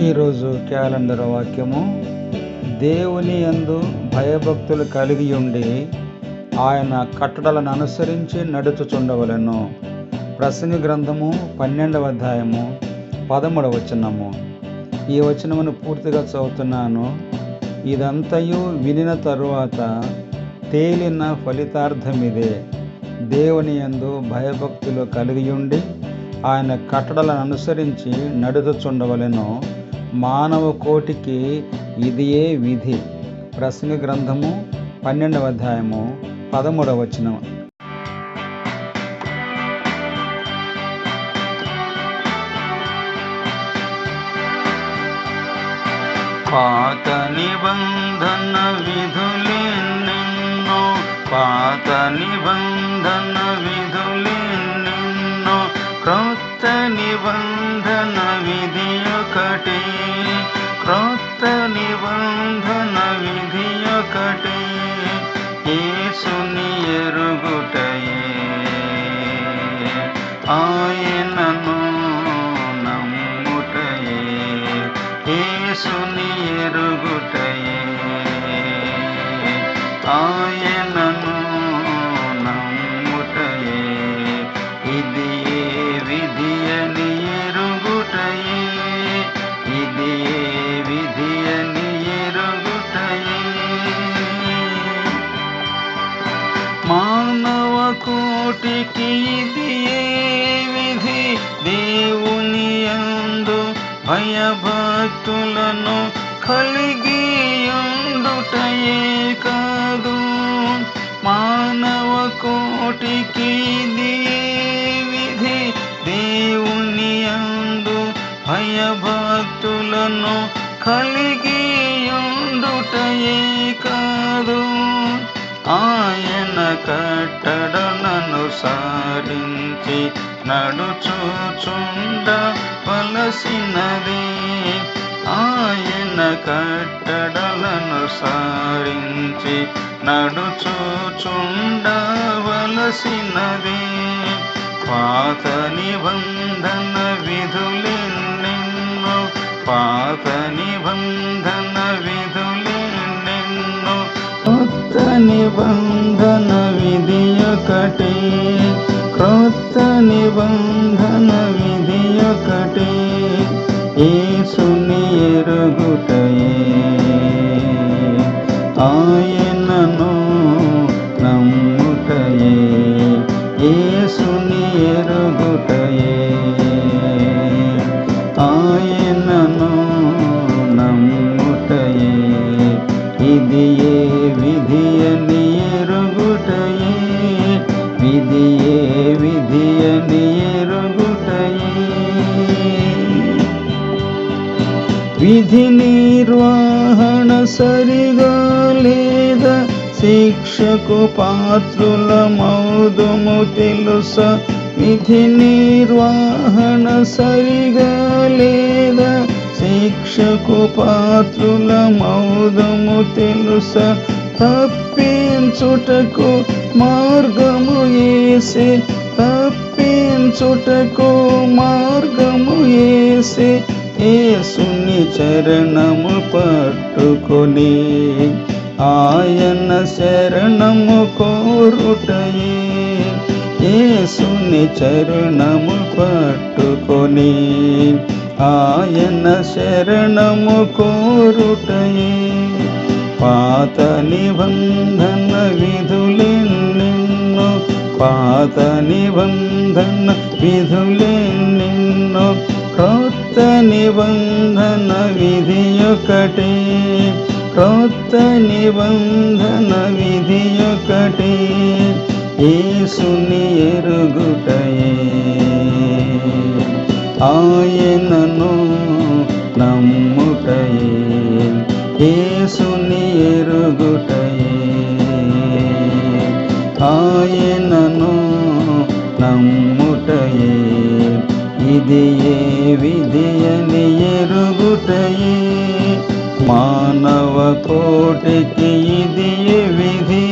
ఈరోజు క్యాలెండర్ వాక్యము దేవుని యందు భయభక్తులు కలిగి ఉండి ఆయన కట్టడలను అనుసరించి నడుచుచుండవలను. ప్రసంగ గ్రంథము పన్నెండవ అధ్యాయము పదమూడవ వచనము. ఈ వచనమును పూర్తిగా చదువుతున్నాను. ఇదంతయు వినిన తరువాత తేలిన ఫలితార్థమిదే. దేవుని యందు భయభక్తులు కలిగి ఉండి ఆయన కట్టడలను అనుసరించి నడుచుచుండవలెను. మానవ కోటికి ఇదియే విధి. ప్రసంగ గ్రంథము పన్నెండవ అధ్యాయము పదమూడవ వచనం. పాత నిబంధన విధులెన్నెన్నో పాత నిబంధన క్రొత్త నిబంధన విధి ఒకటి యేసుని ఎరుగుటయే. ఆయనను నమ్ముటయే యేసుని ఎరుగుటయే. ఆయనను నూటికి ఇది ఏ విధి? దేవుని యందు భయభక్తులను కలిగి ఉండుటయే కాదు. మానవ కోటికి ఇది విధి? దేవుని యందు భయభక్తులను కలిగి ఉండుటయే కాదు. ఆయన కట్టడన సారించి నడుచుచుండ వలసినది. ఆయన కట్టడలను సారించి నడుచుచుండ వలసినది. పాత నిబంధన విధులెన్నెన్నో పాత నిబంధన విధులి నిన్ను. కొత్త నిబంధన ఒకటే క్రొత్త నిబంధన విధి ఒకటే యేసుని ఎరుగుటయే. ఆయనను నమ్ముటయే యేసుని ఎరుగుటయే. ఆయనను నమ్ముటయే ఇది విధి నిర్వహణ సరిగా లేదా శిక్షకు పాత్రుల మౌదుము తెలుసా విధి నిర్వహణ సరిగా లేదా శిక్షకు పాత్రుల మౌదము తెలుసా తప్పించుటకు మార్గము ఏసే తప్పించుటకు మార్గము ఏసే ఏసుని చరణము పట్టుకొని ఆయన శరణము కోరుటయే. ఏసుని చరణము పట్టుకొని ఆయన శరణము కోరుటయే. పాత నిబంధన విధులెన్నెన్నో పాత నిబంధన విధులెన్నెన్నో క్రొత్త నిబంధన విధి ఒకటి క్రొత్త నిబంధన విధి ఒకటి యేసుని ఎరుగుటయే. ఆయనను నమ్ముటయే ఏసుని ఎరుగుటయే. ఆయనను విధియే విధియని ఎరుగుటయే. మానవ కోటికి ఇదియే విధి?